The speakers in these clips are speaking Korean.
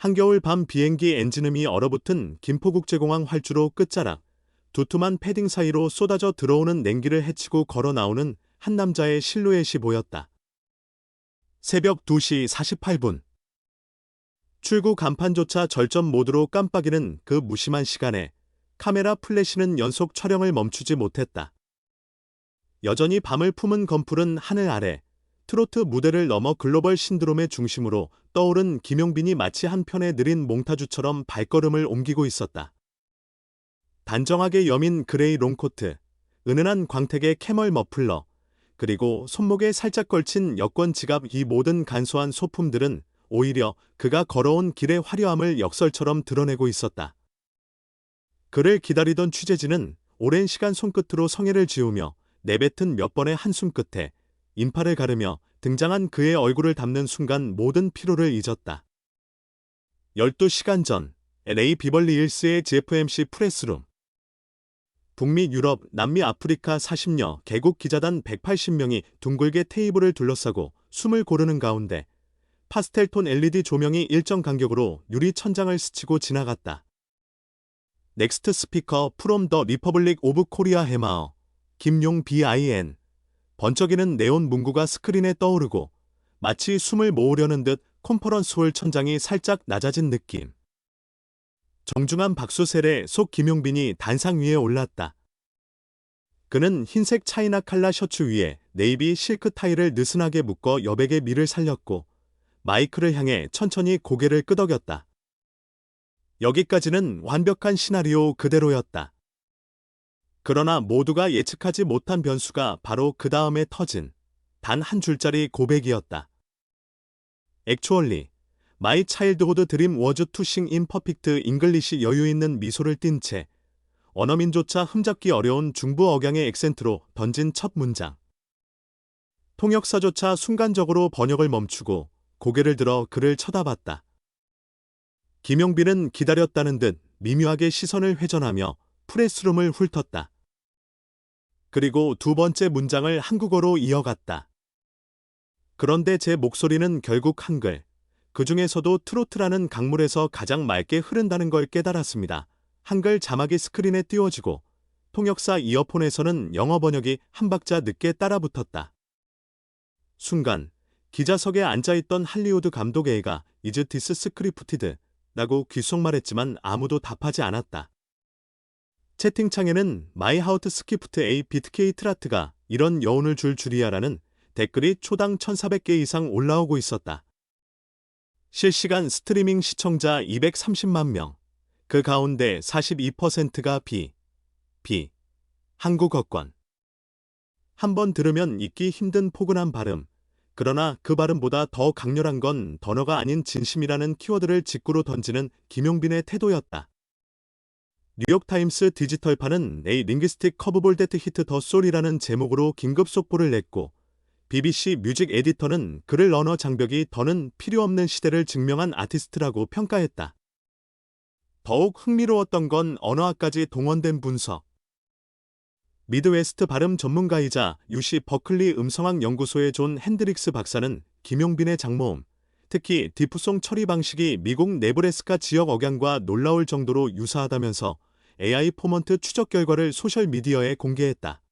한겨울 밤 비행기 엔진음이 얼어붙은 김포국제공항 활주로 끝자락, 두툼한 패딩 사이로 쏟아져 들어오는 냉기를 헤치고 걸어 나오는 한 남자의 실루엣이 보였다. 새벽 2시 48분. 출구 간판조차 절전 모드로 깜빡이는 그 무심한 시간에 카메라 플래시는 연속 촬영을 멈추지 못했다. 여전히 밤을 품은 건풀은 하늘 아래 트로트 무대를 넘어 글로벌 신드롬의 중심으로 떠오른 김용빈이 마치 한편의 느린 몽타주처럼 발걸음을 옮기고 있었다. 단정하게 여민 그레이 롱코트, 은은한 광택의 캐멀 머플러, 그리고 손목에 살짝 걸친 여권 지갑 이 모든 간소한 소품들은 오히려 그가 걸어온 길의 화려함을 역설처럼 드러내고 있었다. 그를 기다리던 취재진은 오랜 시간 손끝으로 성애를 지우며 내뱉은 몇 번의 한숨 끝에 인파를 가르며 등장한 그의 얼굴을 담는 순간 모든 피로를 잊었다. 12시간 전 LA 비벌리 힐스의 GFMC 프레스룸 북미 유럽, 남미 아프리카 40여 개국 기자단 180명이 둥글게 테이블을 둘러싸고 숨을 고르는 가운데 파스텔톤 LED 조명이 일정 간격으로 유리 천장을 스치고 지나갔다. 넥스트 스피커 프롬 더 리퍼블릭 오브 코리아 해마어 김용 BIN 번쩍이는 네온 문구가 스크린에 떠오르고 마치 숨을 모으려는 듯 컨퍼런스홀 천장이 살짝 낮아진 느낌. 정중한 박수셀에 속 김용빈이 단상 위에 올랐다. 그는 흰색 차이나 칼라 셔츠 위에 네이비 실크 타이를 느슨하게 묶어 여백의 미를 살렸고 마이크를 향해 천천히 고개를 끄덕였다. 여기까지는 완벽한 시나리오 그대로였다. 그러나 모두가 예측하지 못한 변수가 바로 그 다음에 터진 단 한 줄짜리 고백이었다. 액추얼리 마이 차일드호드 드림 워즈 투싱 임퍼픽트 잉글리시 여유 있는 미소를 띤 채 언어민조차 흠잡기 어려운 중부 억양의 액센트로 던진 첫 문장. 통역사조차 순간적으로 번역을 멈추고 고개를 들어 그를 쳐다봤다. 김용빈은 기다렸다는 듯 미묘하게 시선을 회전하며 프레스룸을 훑었다. 그리고 두 번째 문장을 한국어로 이어갔다. 그런데 제 목소리는 결국 한글, 그 중에서도 트로트라는 강물에서 가장 맑게 흐른다는 걸 깨달았습니다. 한글 자막이 스크린에 띄워지고 통역사 이어폰에서는 영어 번역이 한 박자 늦게 따라붙었다. 순간 기자석에 앉아있던 할리우드 감독 A가 이즈 디스 스크리프티드 라고 귓속말했지만 아무도 답하지 않았다. 채팅창에는 마이 하우트 스키프트 A 비트케이 트라트가 이런 여운을 줄 줄이야라는 댓글이 초당 1400개 이상 올라오고 있었다. 실시간 스트리밍 시청자 230만 명. 그 가운데 42%가 비, 비, 한국어권. 한 번 들으면 잊기 힘든 포근한 발음. 그러나 그 발음보다 더 강렬한 건 단어가 아닌 진심이라는 키워드를 직구로 던지는 김용빈의 태도였다. 뉴욕타임스 디지털판은 A 링기스틱 커브볼 데트 히트 더 솔이라는 제목으로 긴급 속보를 냈고 BBC 뮤직 에디터는 그를 언어 장벽이 더는 필요 없는 시대를 증명한 아티스트라고 평가했다. 더욱 흥미로웠던 건 언어학까지 동원된 분석. 미드웨스트 발음 전문가이자 UC 버클리 음성학 연구소의 존 핸드릭스 박사는 김용빈의 장모음, 특히 디프송 처리 방식이 미국 네브래스카 지역 억양과 놀라울 정도로 유사하다면서 AI 포먼트 추적 결과를 소셜미디어에 공개했다.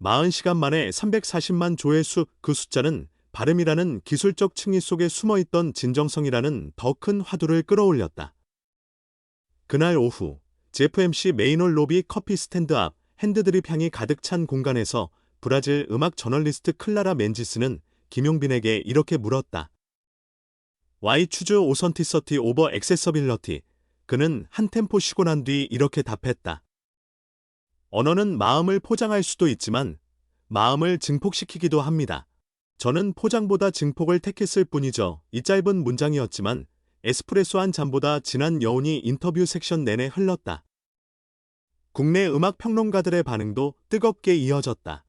40시간 만에 340만 조회수 그 숫자는 발음이라는 기술적 층위 속에 숨어있던 진정성이라는 더 큰 화두를 끌어올렸다. 그날 오후 GFMC 메인홀 로비 커피 스탠드 앞 핸드드립 향이 가득 찬 공간에서 브라질 음악 저널리스트 클라라 멘지스는 김용빈에게 이렇게 물었다. 와이 추즈 오 그는 한 템포 쉬고 난 뒤 이렇게 답했다. 언어는 마음을 포장할 수도 있지만 마음을 증폭시키기도 합니다. 저는 포장보다 증폭을 택했을 뿐이죠. 이 짧은 문장이었지만 에스프레소 한 잔보다 진한 여운이 인터뷰 섹션 내내 흘렀다. 국내 음악 평론가들의 반응도 뜨겁게 이어졌다.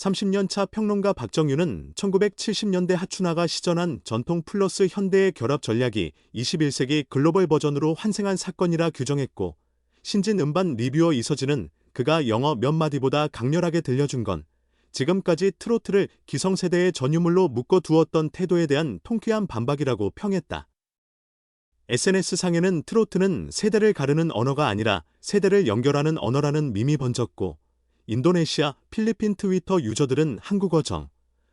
30년 차 평론가 박정윤은 1970년대 하춘화가 시전한 전통 플러스 현대의 결합 전략이 21세기 글로벌 버전으로 환생한 사건이라 규정했고 신진 음반 리뷰어 이서진은 그가 영어 몇 마디보다 강렬하게 들려준 건 지금까지 트로트를 기성세대의 전유물로 묶어두었던 태도에 대한 통쾌한 반박이라고 평했다. SNS상에는 트로트는 세대를 가르는 언어가 아니라 세대를 연결하는 언어라는 밈이 번졌고 인도네시아, 필리핀 트위터 유저들은 한국어 정,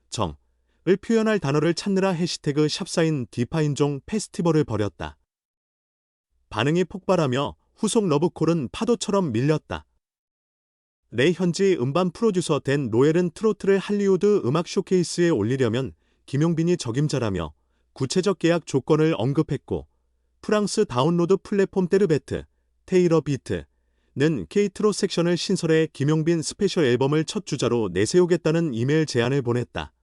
정을 표현할 단어를 찾느라 해시태그 샵사인 디파인종 페스티벌을 벌였다. 반응이 폭발하며 후속 러브콜은 파도처럼 밀렸다. 레 현지 음반 프로듀서 된 로엘은 트로트를 할리우드 음악 쇼케이스에 올리려면 김용빈이 적임자라며 구체적 계약 조건을 언급했고 프랑스 다운로드 플랫폼 테르베트, 테이러 비트 는 케이트로 섹션을 신설해 김용빈 스페셜 앨범을 첫 주자로 내세우겠다는 이메일 제안을 보냈다.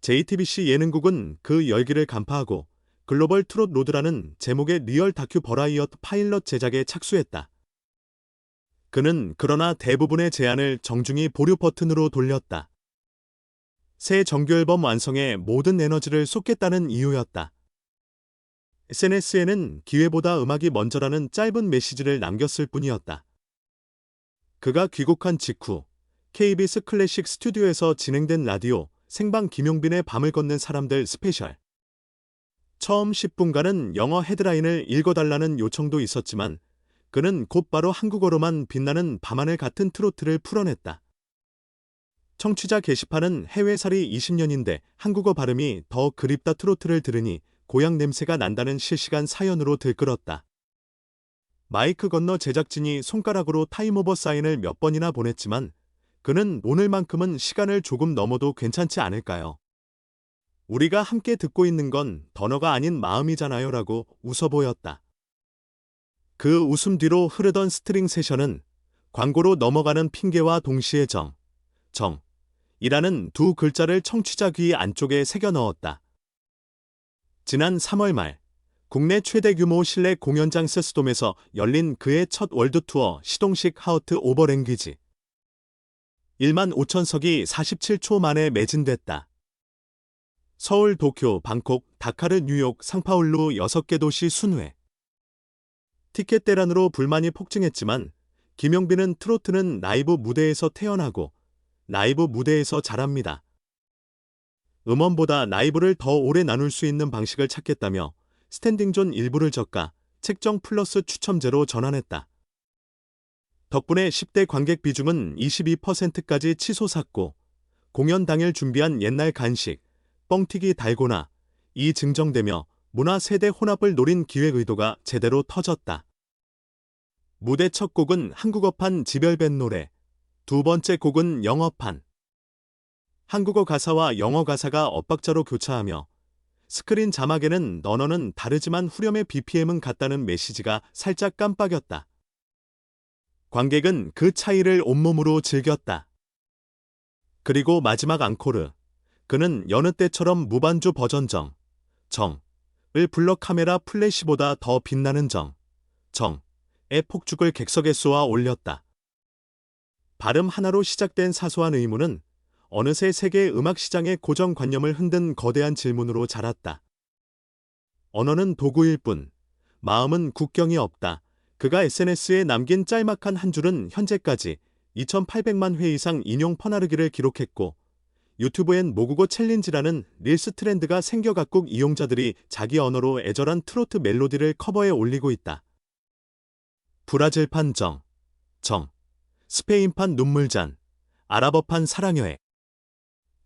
JTBC 예능국은 그 열기를 간파하고 글로벌 트롯 로드라는 제목의 리얼 다큐 버라이어트 파일럿 제작에 착수했다. 그는 그러나 대부분의 제안을 정중히 보류 버튼으로 돌렸다. 새 정규 앨범 완성에 모든 에너지를 쏟겠다는 이유였다. SNS에는 기회보다 음악이 먼저라는 짧은 메시지를 남겼을 뿐이었다. 그가 귀국한 직후 KBS 클래식 스튜디오에서 진행된 라디오 생방 김용빈의 밤을 걷는 사람들 스페셜. 처음 10분간은 영어 헤드라인을 읽어달라는 요청도 있었지만 그는 곧바로 한국어로만 빛나는 밤하늘 같은 트로트를 풀어냈다. 청취자 게시판은 해외살이 20년인데 한국어 발음이 더 그립다 트로트를 들으니 고향 냄새가 난다는 실시간 사연으로 들끓었다. 마이크 건너 제작진이 손가락으로 타임오버 사인을 몇 번이나 보냈지만 그는 오늘만큼은 시간을 조금 넘어도 괜찮지 않을까요? 우리가 함께 듣고 있는 건 단어가 아닌 마음이잖아요 라고 웃어 보였다. 그 웃음 뒤로 흐르던 스트링 세션은 광고로 넘어가는 핑계와 동시에 정, 정, 이라는 두 글자를 청취자 귀 안쪽에 새겨 넣었다. 지난 3월 말 국내 최대 규모 실내 공연장 세스돔에서 열린 그의 첫 월드 투어 시동식 하우트 오버랭귀지 1만 5천석이 47초 만에 매진됐다. 서울, 도쿄, 방콕, 다카르, 뉴욕, 상파울루 6개 도시 순회. 티켓 대란으로 불만이 폭증했지만 김용빈은 트로트는 라이브 무대에서 태어나고 라이브 무대에서 자랍니다. 음원보다 라이브를 더 오래 나눌 수 있는 방식을 찾겠다며 스탠딩존 일부를 저가 책정 플러스 추첨제로 전환했다. 덕분에 10대 관객 비중은 22%까지 치솟았고 공연 당일 준비한 옛날 간식, 뻥튀기 달고나 이 증정되며 문화 세대 혼합을 노린 기획 의도가 제대로 터졌다. 무대 첫 곡은 한국어판 지별밴 노래, 두 번째 곡은 영어판. 한국어 가사와 영어 가사가 엇박자로 교차하며 스크린 자막에는 너너는 다르지만 후렴의 BPM은 같다는 메시지가 살짝 깜빡였다. 관객은 그 차이를 온몸으로 즐겼다. 그리고 마지막 앙코르. 그는 여느 때처럼 무반주 버전 정, 정을 불러 카메라 플래시보다 더 빛나는 정, 정의 폭죽을 객석에 쏘아 올렸다. 발음 하나로 시작된 사소한 의문은 어느새 세계 음악 시장의 고정관념을 흔든 거대한 질문으로 자랐다. 언어는 도구일 뿐, 마음은 국경이 없다. 그가 SNS에 남긴 짤막한 한 줄은 현재까지 2,800만 회 이상 인용 퍼나르기를 기록했고 유튜브엔 모국어 챌린지라는 릴스 트렌드가 생겨 각국 이용자들이 자기 언어로 애절한 트로트 멜로디를 커버해 올리고 있다. 브라질판 정, 정, 스페인판 눈물잔, 아랍어판 사랑여애.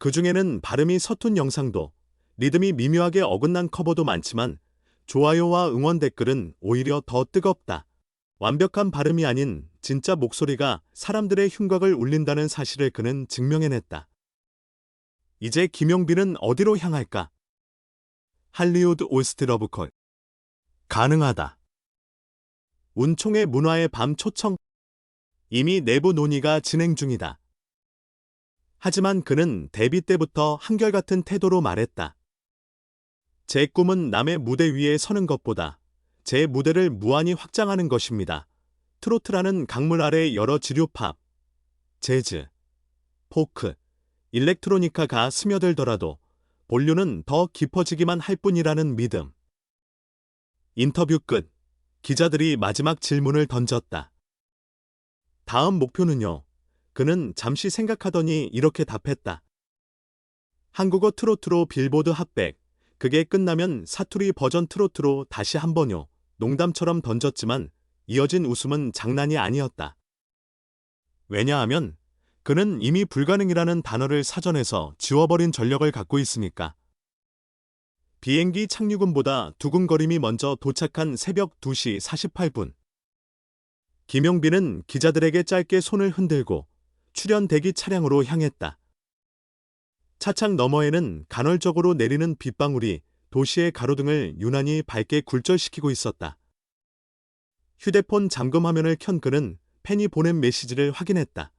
그 중에는 발음이 서툰 영상도, 리듬이 미묘하게 어긋난 커버도 많지만 좋아요와 응원 댓글은 오히려 더 뜨겁다. 완벽한 발음이 아닌 진짜 목소리가 사람들의 흉곽을 울린다는 사실을 그는 증명해냈다. 이제 김용빈은 어디로 향할까? 할리우드 오스트 러브콜. 가능하다. 운총의 문화의 밤 초청. 이미 내부 논의가 진행 중이다. 하지만 그는 데뷔 때부터 한결같은 태도로 말했다. 제 꿈은 남의 무대 위에 서는 것보다 제 무대를 무한히 확장하는 것입니다. 트로트라는 강물 아래 여러 지류 팝, 재즈, 포크, 일렉트로니카가 스며들더라도 본류는 더 깊어지기만 할 뿐이라는 믿음. 인터뷰 끝. 기자들이 마지막 질문을 던졌다. 다음 목표는요? 그는 잠시 생각하더니 이렇게 답했다. 한국어 트로트로 빌보드 핫백, 그게 끝나면 사투리 버전 트로트로 다시 한 번요. 농담처럼 던졌지만 이어진 웃음은 장난이 아니었다. 왜냐하면 그는 이미 불가능이라는 단어를 사전에서 지워버린 전력을 갖고 있으니까. 비행기 착륙음보다 두근거림이 먼저 도착한 새벽 2시 48분. 김용빈은 기자들에게 짧게 손을 흔들고 출연 대기 차량으로 향했다. 차창 너머에는 간헐적으로 내리는 빗방울이 도시의 가로등을 유난히 밝게 굴절시키고 있었다. 휴대폰 잠금 화면을 켠 그는 팬이 보낸 메시지를 확인했다.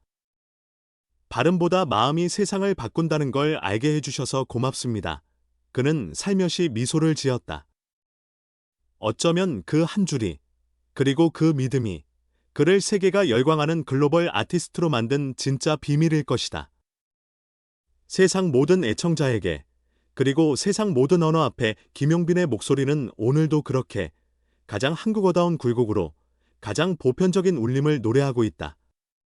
발음보다 마음이 세상을 바꾼다는 걸 알게 해주셔서 고맙습니다. 그는 살며시 미소를 지었다. 어쩌면 그 한 줄이, 그리고 그 믿음이 그를 세계가 열광하는 글로벌 아티스트로 만든 진짜 비밀일 것이다. 세상 모든 애청자에게, 그리고 세상 모든 언어 앞에 김용빈의 목소리는 오늘도 그렇게 가장 한국어다운 굴곡으로 가장 보편적인 울림을 노래하고 있다.